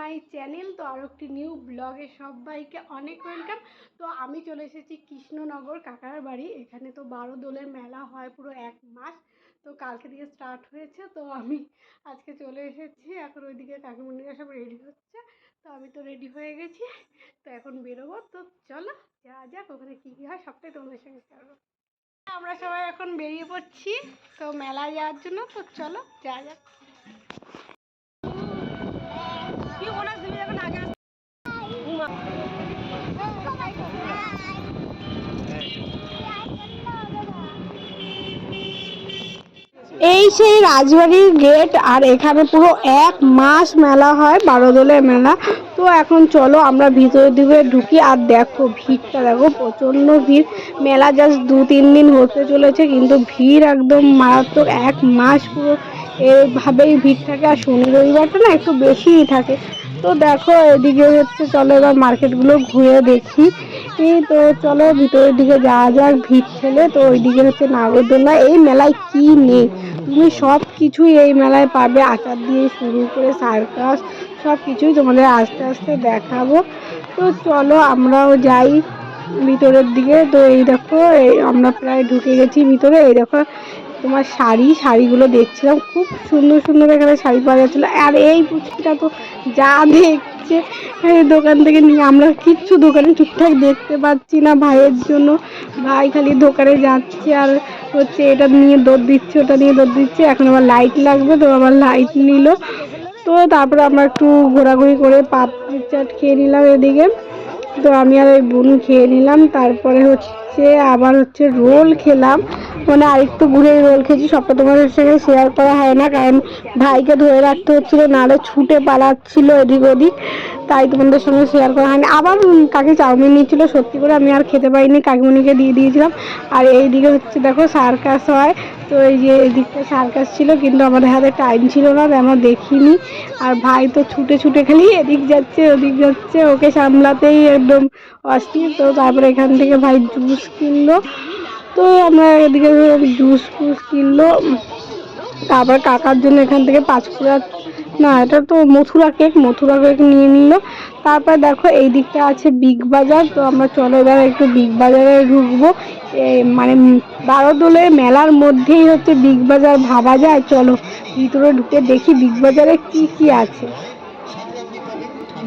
My channel. তো আরও একটি নিউ ব্লগে সবাইকে অনেক ওয়েলকাম। তো আমি চলে এসেছি কৃষ্ণনগর কাকার বাড়ি এখানে তো বারো দোলের মেলা হয় পুরো এক মাস। তো কালকে থেকে স্টার্ট হয়েছে। তো আমি আজকে চলে এসেছি। এখন ওইদিকে কাকিমণিরা সব রেডি হচ্ছে। তো আমি তো রেডি হয়ে গেছি। তো এখন বেরোবো। তো চলো যা যাক। ওখানে কী কী হয় সবটাই তোমাদের সঙ্গে শেয়ার করব। আমরা সবাই এখন বেরিয়ে পড়ছি। তো মেলায় যাওয়ার জন্য। তো চলো যা যাক। এই সেই রাজবাড়ির গেট আর এখানে পুরো এক মাস মেলা হয়, বারো দোলের মেলা। তো এখন চলো আমরা ভিতরের দিকে ঢুকি, আর দেখো ভিড়টা, দেখো প্রচণ্ড ভিড়। মেলা জাস্ট দু, তিন দিন হতে চলেছে, কিন্তু ভিড় একদম মারাত্মক। এক মাস পুরো এভাবেই ভিড় থাকে, আর শনি রবিবারটা না একটু বেশিই থাকে। তো দেখো এদিকে হচ্ছে, চলো এবার মার্কেটগুলো ঘুরে দেখি। এই তো চলো ভিতরের দিকে যাওয়া যাক, ভিড় ঠেলে তো ওইদিকে হচ্ছে নাগরদোলা এই মেলায় কি নেই? তুমি সব কিছুই এই মেলায় পাবে। আচার দিয়ে শুরু করে সার্কাস সব কিছুই তোমাদের আস্তে আস্তে দেখাবো। তো চলো আমরাও যাই ভিতরের দিকে। তো এই দেখো, এই আমরা প্রায় ঢুকে গেছি ভিতরে। এই দেখো, তোমার শাড়ি, শাড়িগুলো দেখছিলাম। খুব সুন্দর সুন্দর এখানে শাড়ি পাওয়া যাচ্ছিল। আর এই পুচকিটা তো যা দেখছে এই দোকান থেকে নিয়ে আমরা কিচ্ছু দোকানে ঠিকঠাক দেখতে পাচ্ছি না ভাইয়ের জন্য। ভাই খালি দোকানে যাচ্ছে আর হচ্ছে এটা নিয়ে দৌড় দিচ্ছে, ওটা নিয়ে দৌড় দিচ্ছে। এখন আবার লাইট লাগবে, তো আবার লাইট নিল। তো তারপরে আমরা একটু ঘোরাঘুরি করে পাপড়ি চাট খেয়ে নিলাম এদিকে। তো আমি আর ওই বোন খেয়ে নিলাম। তারপরে হচ্ছে আবার হচ্ছে রোল খেলাম। মানে আরেকটু ঘুরে রোল খেয়েছি, সবটা তোমাদের সঙ্গে শেয়ার করা হয় না, কারণ ভাইকে ধরে রাখতে হচ্ছিল, নাহলে ছুটে পালাচ্ছিল এদিক ওদিক, তাই তোমাদের সঙ্গে শেয়ার করা হয়নি। আবার কাকে চাউমিন নিয়েছিল, সত্যি করে আমি আর খেতে পারিনি, কাকিমণিকে দিয়ে দিয়েছিলাম। আর এই দিকে হচ্ছে দেখো সার্কাস হয়, তো এই যে এদিকটা সার্কাস ছিল, কিন্তু আমাদের হাতে টাইম ছিল না আমরা দেখিনি। আর ভাই তো ছুটে ছুটে খালি এদিক যাচ্ছে, ওদিক যাচ্ছে, ওকে সামলাতেই একদম অস্থির। তো তারপরে এখান থেকে ভাই জুস কিনলো। তো আমরা এদিকে জুস ফুস কিনলো। তারপর কাকার জন্য এখান থেকে পাঁচকুড়া, না, এটা তো মথুরা কেক মথুরা কেক নিয়ে নিল। তারপর দেখো এই দিকটা আছে বিগ বাজার, তো আমরা চলো এবার একটু বিগ বাজারে ঢুকবো। মানে বারো দোলের মেলার মধ্যেই হচ্ছে বিগ বাজার ভাবা যায়, চলো ভিতরে ঢুকে দেখি বিগ বাজারে কি কি আছে।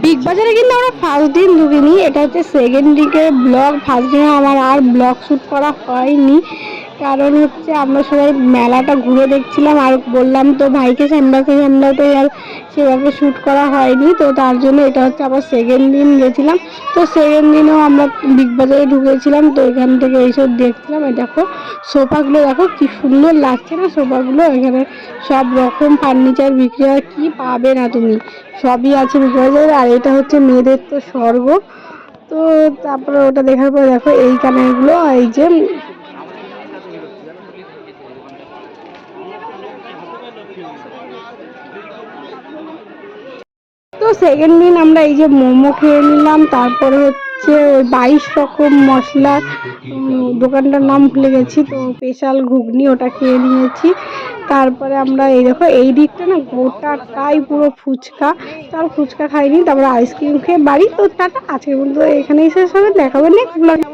বিগ বাজারে কিন্তু আমরা ফার্স্ট দিন ঢুকিনি, এটা হচ্ছে সেকেন্ড দিকে ব্লগ ফার্স্ট দিনে আমার আর ব্লগ শ্যুট করা হয়নি। কারণ হচ্ছে আমরা সবাই মেলাটা ঘুরে দেখছিলাম আর বললাম তো ভাইকে সামলাতে সামলাতে আর সেভাবে শ্যুট করা হয়নি। তো তার জন্য এটা হচ্ছে আবার সেকেন্ড দিন গেছিলাম। তো সেকেন্ড দিনেও আমরা বিগ বাজারে ঢুকেছিলাম। তো এখান থেকে এইসব দেখছিলাম, এই দেখো, সোফাগুলো দেখো কি সুন্দর লাগছে না সোফাগুলো? এখানে সব রকম ফার্নিচার বিক্রি হয়। কী পাবে না তুমি? সবই আছে বিগ বাজারে। আর এটা হচ্ছে মেয়েদের তো স্বর্গ। তো তারপরে ওটা দেখার পরে দেখো এই কানেরগুলো এই যে তো সেকেন্ড দিন আমরা এই যে মোমো খেয়ে নিলাম, তারপরে হচ্ছে ওই বাইশ রকম মশলা দোকানটার নাম ভুলে গেছি তো স্পেশাল ঘুগনি ওটা খেয়ে নিয়েছি। তারপরে আমরা এই দেখো, এই দিকটা না গোটাটাই পুরো ফুচকা। তার ফুচকা খাইনি, তারপরে আইসক্রিম খেয়ে বাড়ি। তো টাটা, আজকের মধ্যে এখানেই শেষ হবে দেখাবে নেক্সট ব্লগে